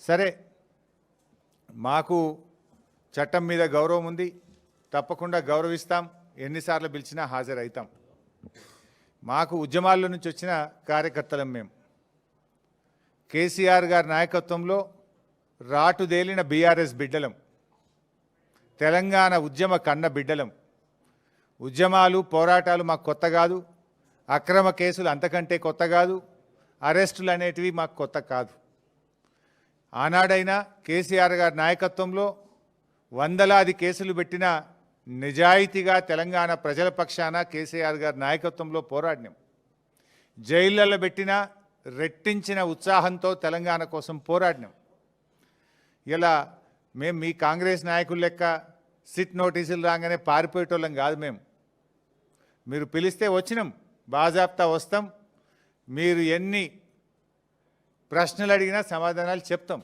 సరే మాకు చట్టం మీద గౌరవం ఉంది. తప్పకుండా గౌరవిస్తాం. ఎన్నిసార్లు పిలిచినా హాజరవుతాం. మాకు ఉద్యమాల నుంచి వచ్చిన కార్యకర్తలం మేము కేసీఆర్ గారి నాయకత్వంలో రాటుదేలిన బీఆర్ఎస్ బిడ్డలం. తెలంగాణ ఉద్యమ కన్న బిడ్డలం. ఉద్యమాలు పోరాటాలు మాకు కొత్త కాదు. అక్రమ కేసులు అంతకంటే కొత్త కాదు. అరెస్టులు అనేటివి మాకు కొత్త కాదు. ఆనాడైనా కేసీఆర్ గారి నాయకత్వంలో వందలాది కేసులు పెట్టిన నిజాయితీగా తెలంగాణ ప్రజల పక్షాన కేసీఆర్ గారి నాయకత్వంలో పోరాడినాం. జైళ్ళల్లో పెట్టిన రెట్టించిన ఉత్సాహంతో తెలంగాణ కోసం పోరాడినాం. ఇలా మేము మీ కాంగ్రెస్ నాయకులు లెక్క సిట్ నోటీసులు రాగానే పారిపోయేటోళ్ళం కాదు మేము మీరు పిలిస్తే వచ్చినాం బాజాబ్తా వస్తాం. మీరు ఎన్ని ప్రశ్నలు అడిగినా సమాధానాలు చెప్తాం.